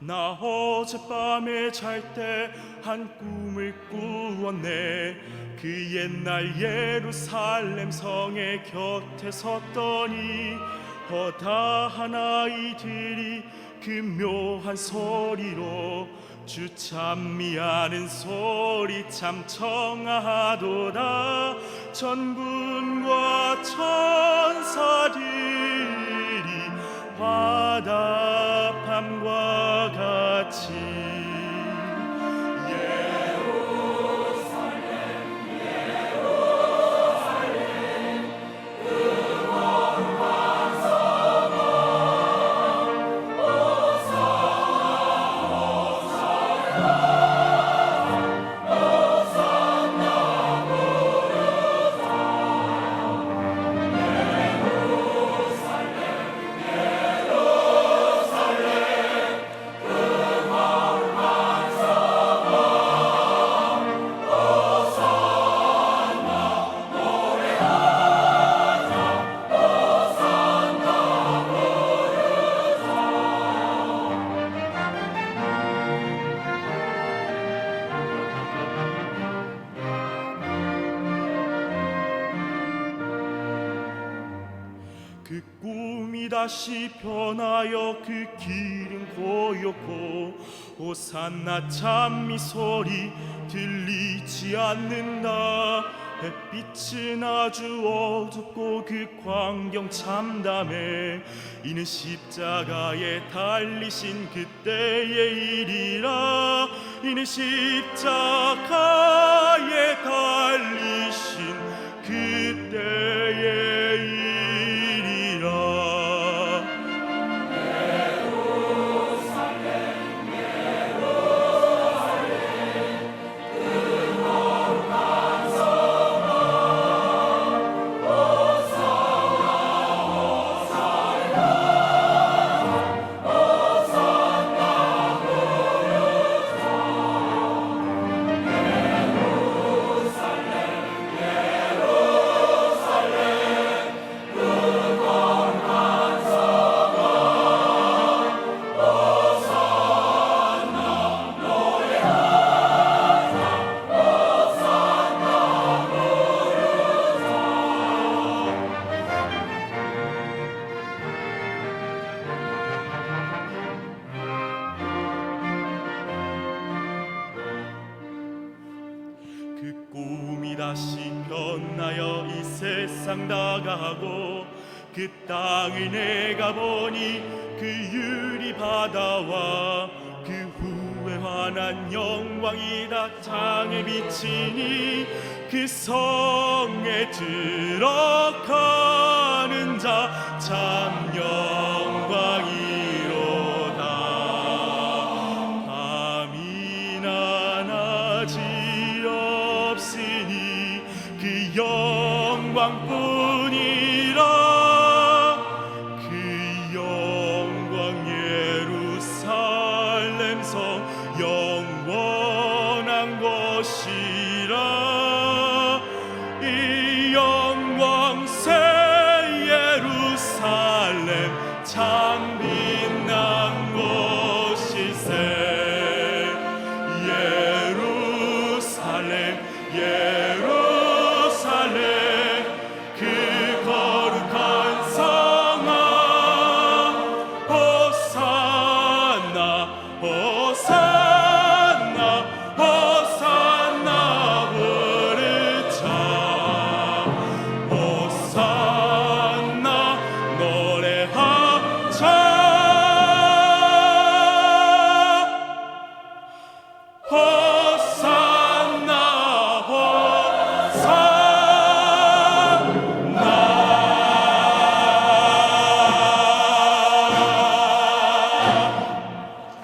나 어젯밤에 잘 때 한 꿈을 꾸었네. 그 옛날 예루살렘 성의 곁에 섰더니 허다한 아이들이 그 묘한 소리로 주 찬미하는 소리 참 청아하도다. 전군과 천사들이 화답함과 see. 그 꿈이 다시 변하여 그 길은 고였고 호산나 찬미 소리 들리지 않는다. 햇빛은 아주 어둡고 그 광경 참담해 이는 십자가에 달리신 그때의 일이라. 이는 십자가에 달리 그 꿈이 다시 변하여 이 세상 나가고 그 땅을 내가 보니 그 유리 바다와 그 후에 환한 영광이 다 땅에 비치니 그 성에 들어가는 자참영 영광뿐이라 그 영광 예루살렘성 영원한 것이라. 호사.